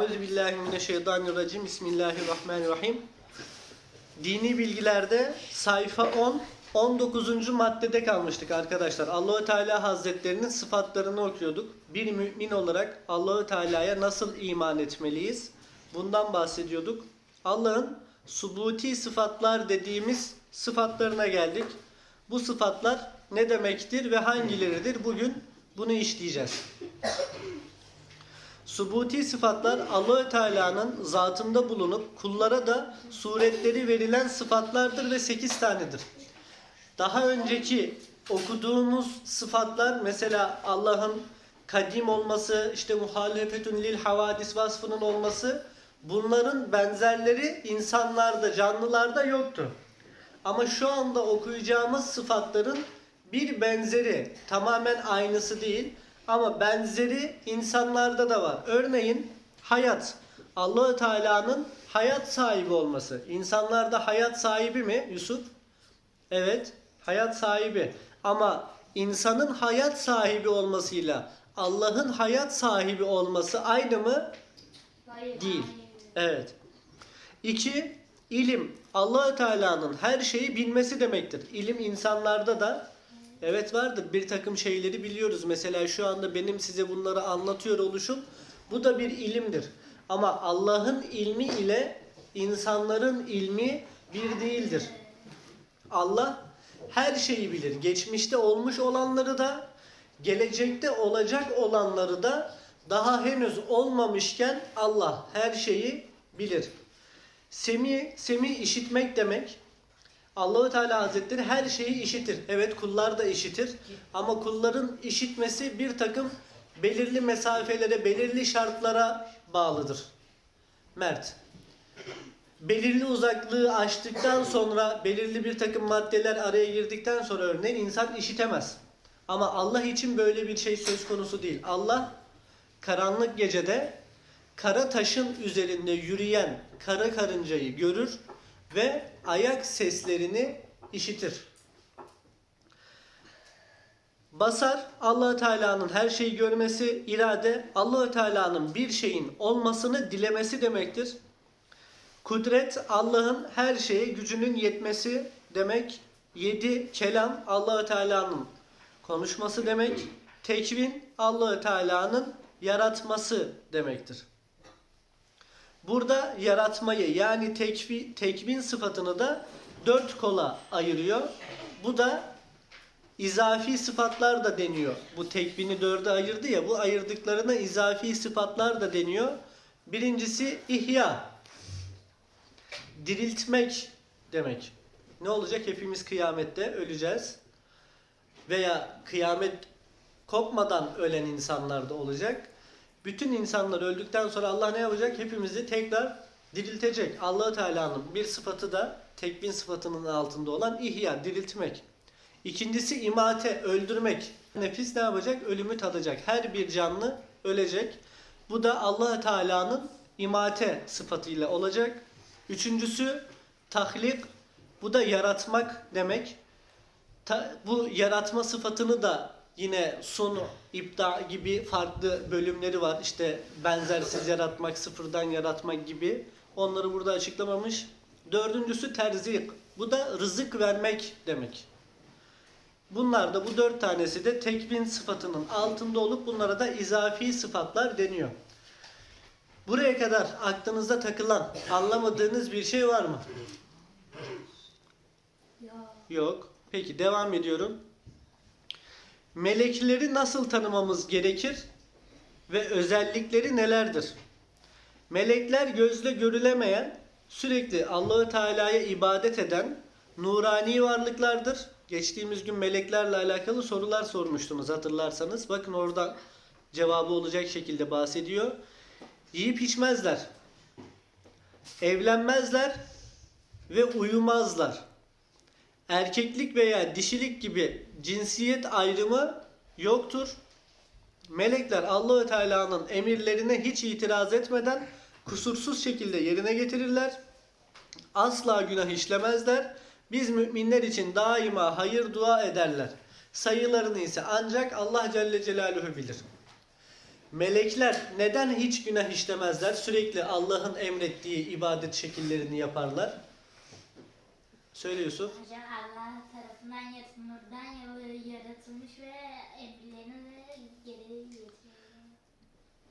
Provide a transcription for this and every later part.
Euzu billahi mineşşeytanirracim. Bismillahirrahmanirrahim. Dini bilgilerde sayfa 10 19. maddede kalmıştık arkadaşlar. Allahü Teala Hazretlerinin sıfatlarını okuyorduk. Bir mümin olarak Allahü Teala'ya nasıl iman etmeliyiz? Bundan bahsediyorduk. Allah'ın subuti sıfatlar dediğimiz sıfatlarına geldik. Bu sıfatlar ne demektir ve hangileridir? Bugün bunu işleyeceğiz. Subuti sıfatlar Allahü Teala'nın zatında bulunup kullara da suretleri verilen sıfatlardır ve 8 tanedir. Daha önceki okuduğumuz sıfatlar mesela Allah'ın kadim olması, işte muhalefetün lil havadis vasfının olması bunların benzerleri insanlarda, canlılarda yoktu. Ama şu anda okuyacağımız sıfatların bir benzeri, tamamen aynısı değil ama benzeri insanlarda da var. Örneğin hayat. Allahü Teala'nın hayat sahibi olması. İnsanlarda hayat sahibi mi Yusuf? Evet, hayat sahibi. Ama insanın hayat sahibi olmasıyla Allah'ın hayat sahibi olması aynı mı? Hayır. Değil. Evet. İki, ilim. Allahü Teala'nın her şeyi bilmesi demektir. İlim insanlarda da evet vardır. Bir takım şeyleri biliyoruz. Mesela şu anda benim size bunları anlatıyor oluşum bu da bir ilimdir. Ama Allah'ın ilmi ile insanların ilmi bir değildir. Allah her şeyi bilir. Geçmişte olmuş olanları da, gelecekte olacak olanları da daha henüz olmamışken Allah her şeyi bilir. Semi, semi işitmek demek. Allahu Teala Hazretleri her şeyi işitir. Evet kullar da işitir. Ama kulların işitmesi bir takım belirli mesafelere, belirli şartlara bağlıdır. Mert belirli uzaklığı aştıktan sonra belirli bir takım maddeler araya girdikten sonra örneğin insan işitemez. Ama Allah için böyle bir şey söz konusu değil. Allah karanlık gecede kara taşın üzerinde yürüyen kara karıncayı görür ve ayak seslerini işitir. Basar Allahü Teala'nın her şeyi görmesi, irade Allahü Teala'nın bir şeyin olmasını dilemesi demektir. Kudret Allah'ın her şeye gücünün yetmesi demek. Yedi kelam Allahü Teala'nın konuşması demek. Tekvin Allahü Teala'nın yaratması demektir. Burada yaratmayı yani tekvi, tekvin sıfatını da dört kola ayırıyor. Bu da izafi sıfatlar da deniyor. Bu tekvini dörde ayırdı ya bu ayırdıklarına izafi sıfatlar da deniyor. Birincisi ihya diriltmek demek. Ne olacak? Hepimiz kıyamette öleceğiz. Veya kıyamet kopmadan ölen insanlar da olacak. Bütün insanlar öldükten sonra Allah ne yapacak? Hepimizi tekrar diriltecek. allah Teala'nın bir sıfatı da tekvin sıfatının altında olan ihya, diriltmek. İkincisi imate, öldürmek. Nefis ne yapacak? Ölümü tadacak. Her bir canlı ölecek. Bu da allah Teala'nın imate sıfatıyla olacak. Üçüncüsü tahlik. Bu da yaratmak demek. Ta- bu yaratma sıfatını da yine sun, ipta gibi farklı bölümleri var. İşte benzersiz yaratmak, sıfırdan yaratmak gibi. Onları burada açıklamamış. Dördüncüsü terzik. Bu da rızık vermek demek. Bunlar da bu dört tanesi de tekvin sıfatının altında olup bunlara da izafi sıfatlar deniyor. Buraya kadar aklınızda takılan, anlamadığınız bir şey var mı? Yok. Peki devam ediyorum. Melekleri nasıl tanımamız gerekir ve özellikleri nelerdir? Melekler gözle görülemeyen, sürekli Allahü Teala'ya ibadet eden nurani varlıklardır. Geçtiğimiz gün meleklerle alakalı sorular sormuştunuz hatırlarsanız. Bakın orada cevabı olacak şekilde bahsediyor. Yiyip içmezler. Evlenmezler ve uyumazlar. Erkeklik veya dişilik gibi cinsiyet ayrımı yoktur. Melekler Allahü Teala'nın emirlerine hiç itiraz etmeden kusursuz şekilde yerine getirirler. Asla günah işlemezler. Biz müminler için daima hayır dua ederler. Sayılarını ise ancak Allah Celle Celaluhu bilir. Melekler neden hiç günah işlemezler? Sürekli Allah'ın emrettiği ibadet şekillerini yaparlar. Söyle Yusuf. Hocam Allah tarafından nurdan yaratılmış ve emirlerini geri getiriyor.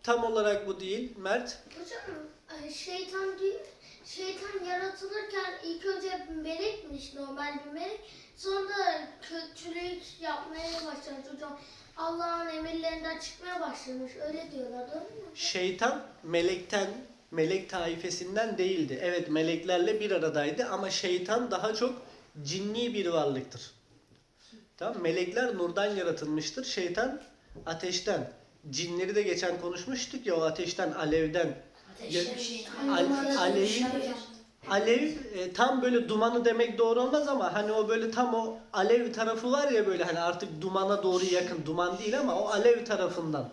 Tam olarak bu değil. Mert. Hocam e, şeytan değil, şeytan yaratılırken ilk önce melekmiş normal bir melek. Sonra kötülük yapmaya başlamış hocam. Allah'ın emirlerinden çıkmaya başlamış. Öyle diyorlar değil mi? Şeytan melekten, melek taifesinden değildi. Evet meleklerle bir aradaydı ama şeytan daha çok cinni bir varlıktır. Tamam Melekler nurdan yaratılmıştır. Şeytan ateşten. Cinleri de geçen konuşmuştuk ya o ateşten, alevden. Ya- Al- alev, alev e, tam böyle dumanı demek doğru olmaz ama hani o böyle tam o alev tarafı var ya böyle hani artık dumana doğru yakın duman değil ama o alev tarafından.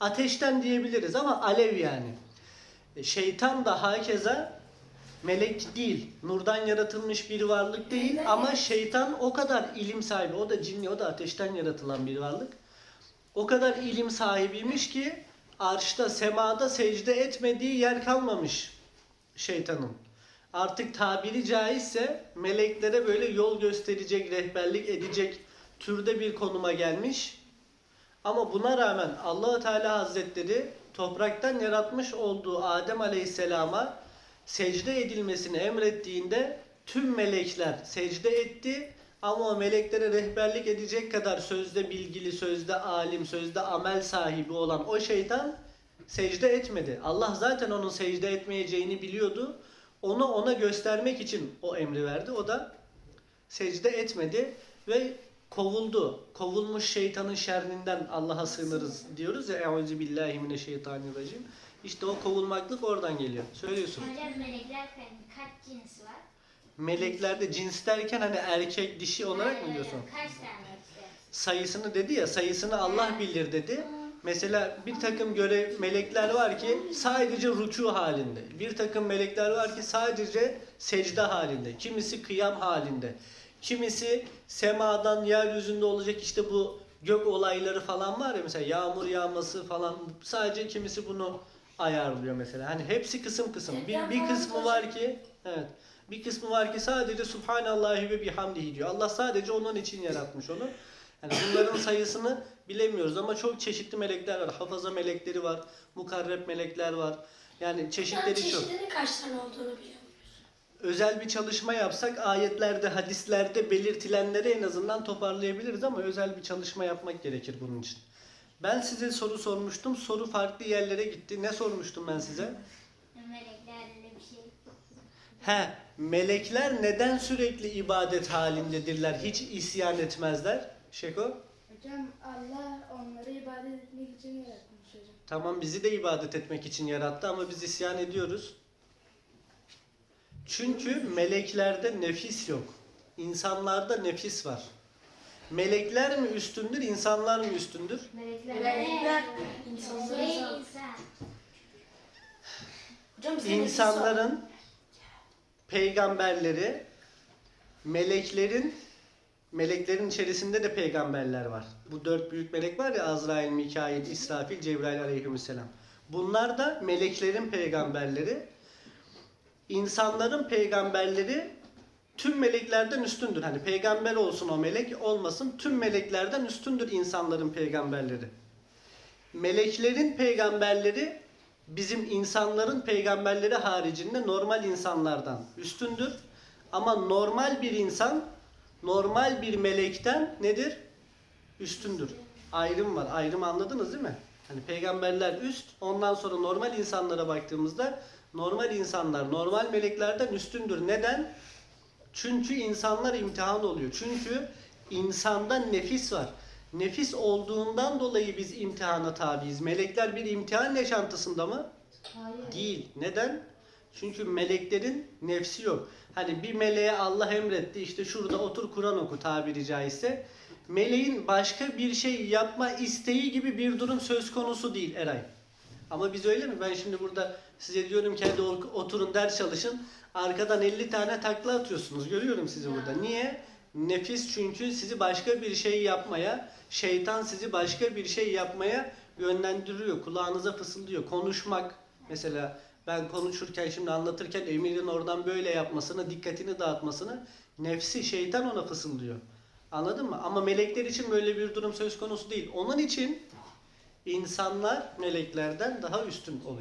Ateşten diyebiliriz ama alev yani. E, Şeytan da hakeza melek değil. Nurdan yaratılmış bir varlık değil ama şeytan o kadar ilim sahibi. O da cinli, o da ateşten yaratılan bir varlık. O kadar ilim sahibiymiş ki arşta, semada secde etmediği yer kalmamış şeytanın. Artık tabiri caizse meleklere böyle yol gösterecek, rehberlik edecek türde bir konuma gelmiş. Ama buna rağmen allah Teala Hazretleri topraktan yaratmış olduğu Adem Aleyhisselam'a secde edilmesini emrettiğinde tüm melekler secde etti ama o meleklere rehberlik edecek kadar sözde bilgili, sözde alim, sözde amel sahibi olan o şeytan secde etmedi. Allah zaten onun secde etmeyeceğini biliyordu. Onu ona göstermek için o emri verdi. O da secde etmedi ve kovuldu. Kovulmuş şeytanın şerrinden Allah'a sığınırız diyoruz ya. Euzu billahi mineşşeytanirracim. İşte o kovulmaklık oradan geliyor. Söylüyorsun. Hocam melekler ka- kaç cins var? Meleklerde cins derken hani erkek dişi olarak mı diyorsun? Kaç tane? Sayısını dedi ya sayısını Allah bilir dedi. Mesela bir takım göre melekler var ki sadece ruku halinde. Bir takım melekler var ki sadece secde halinde. Kimisi kıyam halinde. Kimisi semadan yeryüzünde olacak işte bu gök olayları falan var ya mesela yağmur yağması falan sadece kimisi bunu ayarlıyor mesela. Hani hepsi kısım kısım. Bir, bir kısmı var ki evet. Bir kısmı var ki sadece Subhanallahi ve bihamdihi diyor. Allah sadece onun için yaratmış onu. Yani bunların sayısını bilemiyoruz ama çok çeşitli melekler var. Hafaza melekleri var, mukarreb melekler var. Yani çeşitleri çok. çeşitlerin kaç tane olduğunu biliyorum. Özel bir çalışma yapsak ayetlerde, hadislerde belirtilenleri en azından toparlayabiliriz ama özel bir çalışma yapmak gerekir bunun için. Ben size soru sormuştum. Soru farklı yerlere gitti. Ne sormuştum ben size? Meleklerle bir şey. He, melekler neden sürekli ibadet halindedirler? Hiç isyan etmezler. Şeko? Hocam Allah onları ibadet etmek için yaratmış hocam. Tamam bizi de ibadet etmek için yarattı ama biz isyan ediyoruz. Çünkü meleklerde nefis yok. İnsanlarda nefis var. Melekler mi üstündür, insanlar mı üstündür? Melekler insanları Şey sağ- insan. Hocam İnsanların peygamberleri, meleklerin meleklerin içerisinde de peygamberler var. Bu dört büyük melek var ya Azrail, Mikail, İsrafil, Cebrail aleyhisselam. Bunlar da meleklerin peygamberleri. İnsanların peygamberleri tüm meleklerden üstündür. Hani peygamber olsun o melek olmasın tüm meleklerden üstündür insanların peygamberleri. Meleklerin peygamberleri bizim insanların peygamberleri haricinde normal insanlardan üstündür. Ama normal bir insan normal bir melekten nedir? Üstündür. Ayrım var. Ayrım anladınız değil mi? Hani peygamberler üst, ondan sonra normal insanlara baktığımızda normal insanlar normal meleklerden üstündür. Neden? Çünkü insanlar imtihan oluyor. Çünkü insanda nefis var. Nefis olduğundan dolayı biz imtihana tabiiz. Melekler bir imtihan yaşantısında mı? Hayır. Değil. Neden? Çünkü meleklerin nefsi yok. Hani bir meleğe Allah emretti işte şurada otur Kur'an oku tabiri caizse. Meleğin başka bir şey yapma isteği gibi bir durum söz konusu değil Eray. Ama biz öyle mi? Ben şimdi burada size diyorum ki hadi oturun ders çalışın. Arkadan 50 tane takla atıyorsunuz. Görüyorum sizi burada. Niye? Nefis çünkü sizi başka bir şey yapmaya, şeytan sizi başka bir şey yapmaya yönlendiriyor, kulağınıza fısıldıyor. Konuşmak mesela ben konuşurken şimdi anlatırken Emir'in oradan böyle yapmasına, dikkatini dağıtmasına nefsi, şeytan ona fısıldıyor. Anladın mı? Ama melekler için böyle bir durum söz konusu değil. Onun için insanlar meleklerden daha üstün oluyor.